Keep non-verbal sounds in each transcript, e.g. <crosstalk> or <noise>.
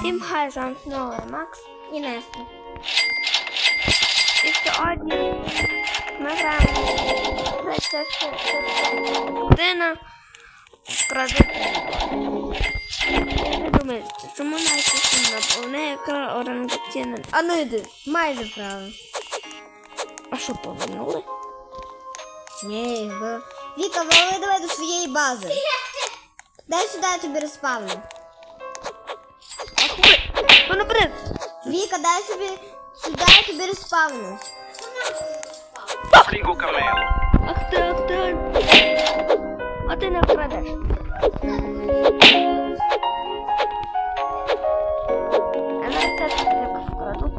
Всім хай з знову Макс і Неста. І сьогодні ми граємо краде. Ви думаєте, чому сумна? Бо в неї орангутіна. А ну йди, майже правильно. А що повернули? Ні. Віка, вали давай до своєї бази. <laughs> Дай сюди я тобі розпавлю. Ну наперед! Віка, дай собі сюди я тобі розпавлю. Trigo Camelo. Ах ти, ах ти. А ти не вкрадеш. А навіть теж як вкраду.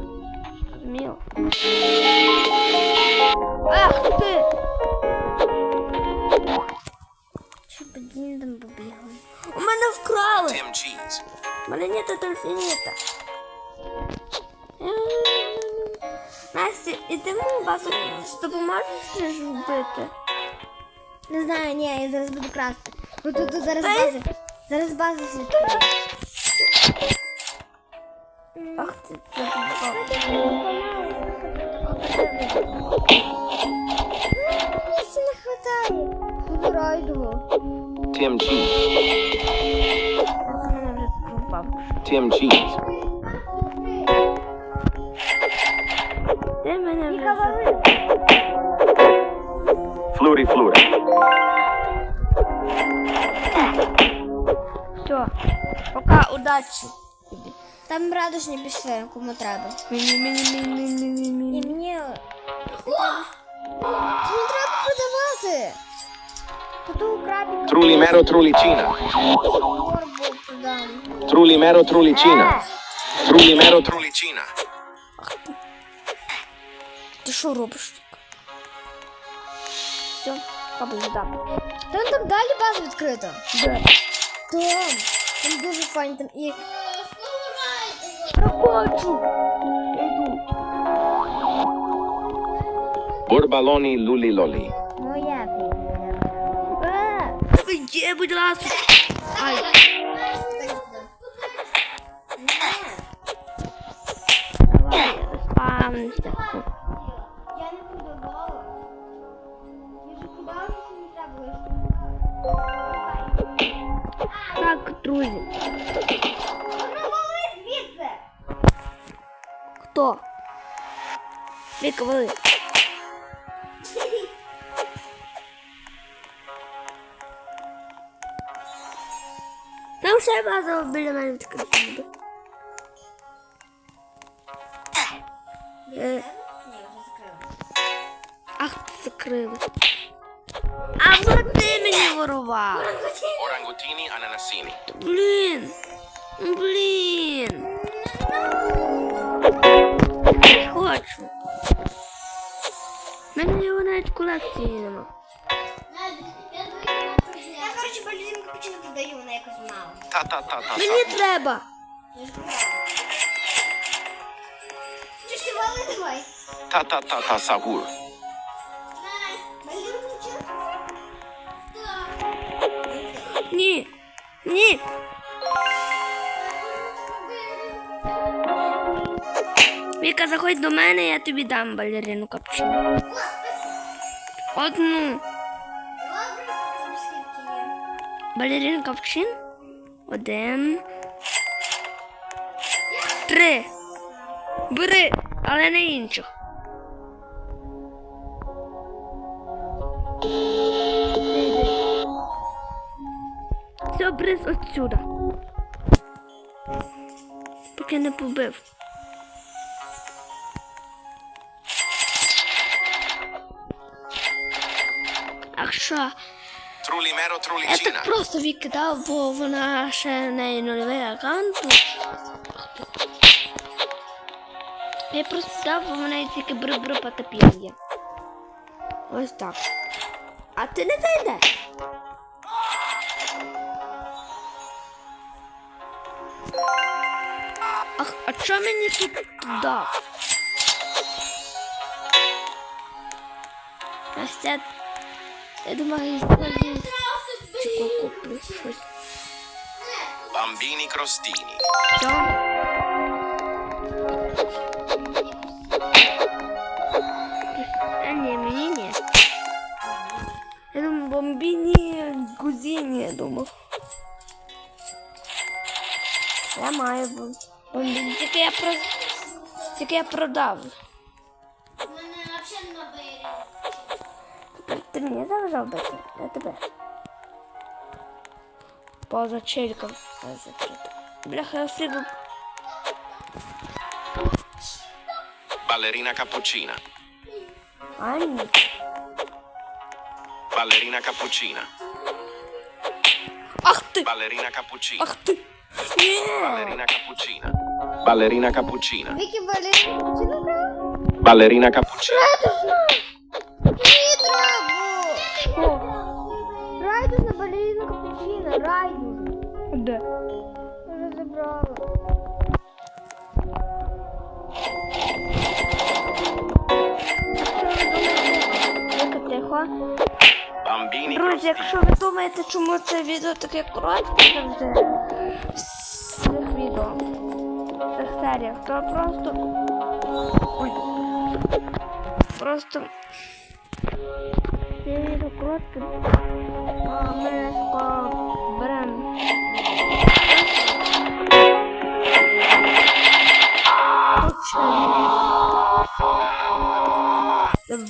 Розуміло. Ах ти! Що під дідом побігли? У мене вкрали! Tim Cheese. У мене нет дельфініта. Настя, ідемо в базу, допоможеш ж вбити? Не знаю, ні, я зараз буду красти. Бо тут, тут зараз Дай. база. Зараз база світла. Ах ти, це добре. Місця не хватає. Флорайдового. Tim Cheese. Tim Cheese. Де мене вали. Fluri Fluri. Все. Пока, удачі. Там радужні пішли, кому треба. Мені, мені, мені, мені, мені, І мені. Це не треба продавати. Тут крабик Trulimero Trulicina. Trulimero Trulicina. Trulimero Trulicina. Ти що робиш? Все, побежда. Там там далі база відкрита. Де? Там. Там дуже файно там і... Я хочу. Я йду. Borbaloni Luli Loli. Моя фігня. Є, будь ласка. Ай. Спавнися. Я не продавала. Я ж кудала, що не треба Так, друзі. Ну, вали звідси! Хто? Віка, вали. Там ще база біля мене відкрита буде. Е. Ах, закрили. А вот ти мені ворував. Orangutini Ananasini. Блін. Блін. Не хочу. У мене його навіть колекції нема. Я, коротше, балерину капучино продаю, вона якось мало. Ta. Мені треба. Я ж. Давай? Sahur. Балерину? Ні. Ні. Віка, заходь до мене, я тобі дам балерину капчину. Одну. Балерин капчин. Один. Три. Бери, але не інших. Все, бриз отсюда. Поки не побив. Ах що? Я так просто відкидав, бо вона ще в неї нульовий аккаунт. Я просто дав, бо в неї тільки бри-бри потопів є. Ось так. А ти не зайдеш? Ах, а що мені тут дав? Настя, я думаю, я куплю щось. Bambini crostini. Що? Тільки я продав. Мене взагалі не бери. Тепер ти мені заважав бити, я тебе. Поза чельком. закрито. Бляха, я сліду. Ballerina cappuccina. А, ні. Ballerina cappuccina. Ах ти! Ballerina cappuccina. Ах ти! Ні! Ballerina cappuccina. Ballerina cappuccina. Не треба? Ballerina cappuccina. Ні, треба. Райдужна балерина капучино, райдужна. Де? Вже забрала. Тихо, тихо. Bambini Друзі, якщо ви думаєте, чому це відео таке коротке завжди з цих відео, цих серіях, то просто. Ой. Просто. Відео коротке. Ми скоро беремо.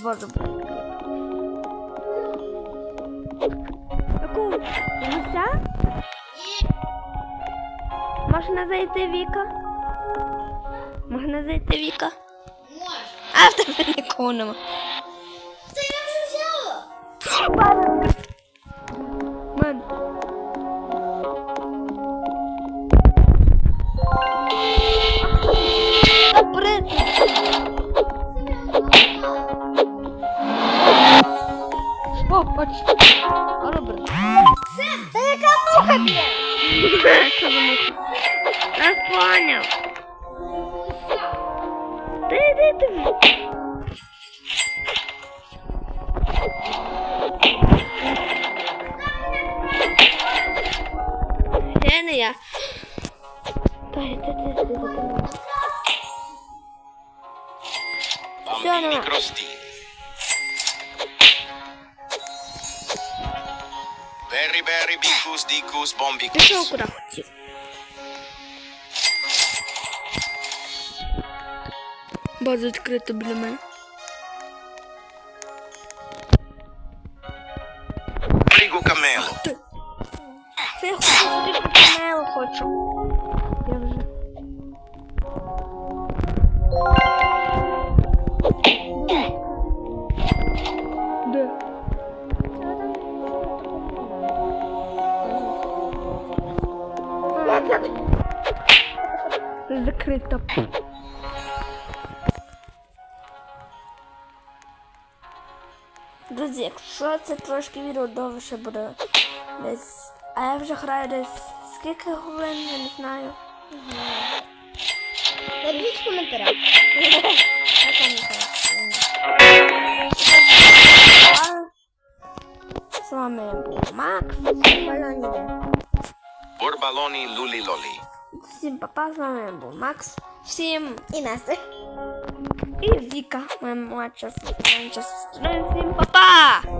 Боже. Яку? Гуся? Можна зайти Віка? Можна зайти Віка? Може. А в тебе нікого нема. Та я вже взяла. Мен. Добре. О, бач. А, Добре. Та яка муха б'є? Що за муха? Я поняв. Та йди ти. Я не я. Та йди ти, ти, ти, ти. Bambini no. crostini. Berry berry bicus dicus Пішов bombicus. куди хотів. База відкрита біля мене. Це я хочу покинело хочу. Друзі, якщо це трошки відео довше буде десь. А я вже граю десь скільки хвилин, я не знаю. Напишіть в коментарях. З вами був Макс. Borbaloni luli loli. Всім папа, з вами був Макс. Всім І Настя. І Віка, моя младша сестра. Всім папа!